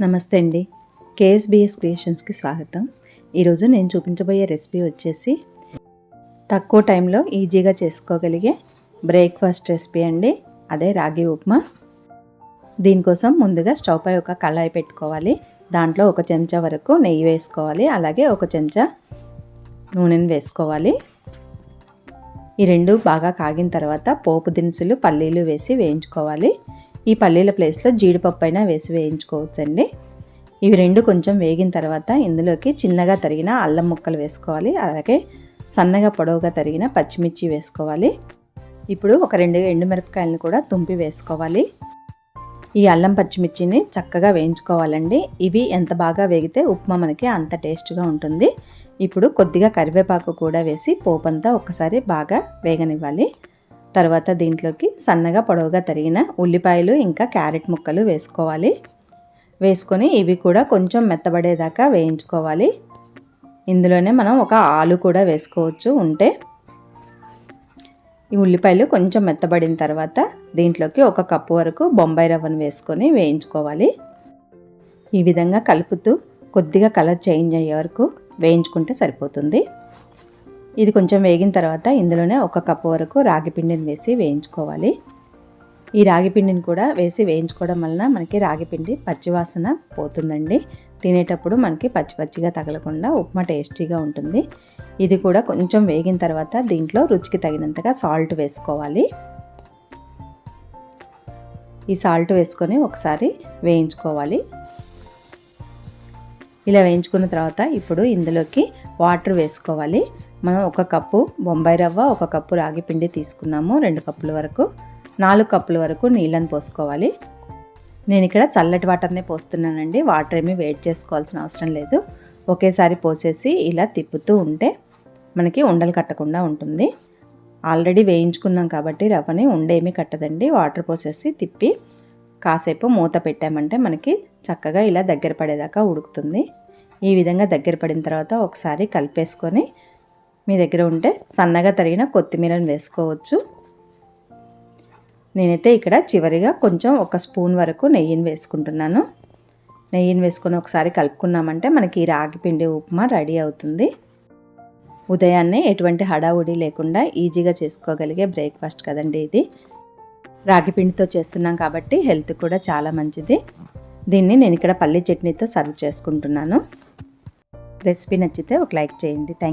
నమస్తే అండి. కేఎస్బిఎస్ క్రియేషన్స్కి స్వాగతం. ఈరోజు నేను చూపించబోయే రెసిపీ వచ్చేసి తక్కువ టైంలో ఈజీగా చేసుకోగలిగే బ్రేక్ఫాస్ట్ రెసిపీ అండి. అదే రాగి ఉప్మా. దీనికోసం ముందుగా స్టవ్ పై ఒక కళాయి పెట్టుకోవాలి. దాంట్లో ఒక చెంచా వరకు నెయ్యి వేసుకోవాలి. అలాగే ఒక చెంచా నూనెను వేసుకోవాలి. ఈ రెండు బాగా కాగిన తర్వాత పోపు దినుసులు పల్లీలు వేసి వేయించుకోవాలి. ఈ పల్లీల ప్లేస్లో జీడిపప్పు అయినా వేసి వేయించుకోవచ్చండి. ఇవి రెండు కొంచెం వేగిన తర్వాత ఇందులోకి చిన్నగా తరిగిన అల్లం ముక్కలు వేసుకోవాలి. అలాగే సన్నగా పొడవుగా తరిగిన పచ్చిమిర్చి వేసుకోవాలి. ఇప్పుడు ఒక రెండు ఎండుమిరపకాయలను కూడా తుంపి వేసుకోవాలి. ఈ అల్లం పచ్చిమిర్చిని చక్కగా వేయించుకోవాలండి. ఇవి ఎంత బాగా వేగితే ఉప్మా మనకి అంత టేస్ట్గా ఉంటుంది. ఇప్పుడు కొద్దిగా కరివేపాకు కూడా వేసి పోపంతా ఒక్కసారి బాగా వేగనివ్వాలి. తర్వాత దీంట్లోకి సన్నగా పొడవుగా తరిగిన ఉల్లిపాయలు ఇంకా క్యారెట్ ముక్కలు వేసుకోవాలి. వేసుకొని ఇవి కూడా కొంచెం మెత్తబడేదాకా వేయించుకోవాలి. ఇందులోనే మనం ఒక ఆలు కూడా వేసుకోవచ్చు ఉంటే. ఈ ఉల్లిపాయలు కొంచెం మెత్తబడిన తర్వాత దీంట్లోకి ఒక కప్పు వరకు బొంబాయి రవ్వను వేసుకొని వేయించుకోవాలి. ఈ విధంగా కలుపుతూ కొద్దిగా కలర్ చేంజ్ అయ్యే వరకు వేయించుకుంటే సరిపోతుంది. ఇది కొంచెం వేగిన తర్వాత ఇందులోనే ఒక కప్పు వరకు రాగి పిండిని వేసి వేయించుకోవాలి. ఈ రాగి పిండిని కూడా వేసి వేయించుకోవడం వలన మనకి రాగి పిండి పచ్చివాసన పోతుందండి. తినేటప్పుడు మనకి పచ్చి పచ్చిగా తగలకుండా ఉప్మా టేస్టీగా ఉంటుంది. ఇది కూడా కొంచెం వేగిన తర్వాత దీంట్లో రుచికి తగినంతగా సాల్ట్ వేసుకోవాలి. ఈ సాల్ట్ వేసుకొని ఒకసారి వేయించుకోవాలి. ఇలా వేయించుకున్న తర్వాత ఇప్పుడు ఇందులోకి వాటర్ వేసుకోవాలి. మనం ఒక కప్పు బొంబాయి రవ్వ ఒక కప్పు రాగి పిండి తీసుకున్నాము రెండు కప్పుల వరకు. నాలుగు కప్పుల వరకు నీళ్ళని పోసుకోవాలి. నేను ఇక్కడ చల్లటి వాటర్నే పోస్తున్నానండి. వాటర్ ఏమీ వేడి చేసుకోవాల్సిన అవసరం లేదు. ఒకేసారి పోసేసి ఇలా తిప్పుతూ ఉంటే మనకి ఉండలు కట్టకుండా ఉంటుంది. ఆల్రెడీ వేయించుకున్నాం కాబట్టి రవ్వని ఉండేమీ కట్టదండి. వాటర్ పోసేసి తిప్పి కాసేపు మూత పెట్టామంటే మనకి చక్కగా ఇలా దగ్గర పడేదాకా ఉడుకుతుంది. ఈ విధంగా దగ్గర పడిన తర్వాత ఒకసారి కలిపేసుకొని మీ దగ్గర ఉంటే సన్నగా తరిగిన కొత్తిమీరని వేసుకోవచ్చు. నేనైతే ఇక్కడ చివరిగా కొంచెం ఒక స్పూన్ వరకు నెయ్యిని వేసుకుంటున్నాను. నెయ్యిని వేసుకొని ఒకసారి కలుపుకున్నామంటే మనకి రాగి పిండి ఉప్మా రెడీ అవుతుంది. ఉదయాన్నే ఎటువంటి హడావుడి లేకుండా ఈజీగా చేసుకోగలిగే బ్రేక్ఫాస్ట్ కదండి ఇది. రాగి పిండితో చేస్తున్నాం కాబట్టి హెల్త్ కూడా చాలా మంచిది. దీన్ని నేను ఇక్కడ పల్లి చట్నీతో సర్వ్ చేసుకుంటున్నాను. రెసిపీ నచ్చితే ఒక లైక్ చేయండి. థ్యాంక్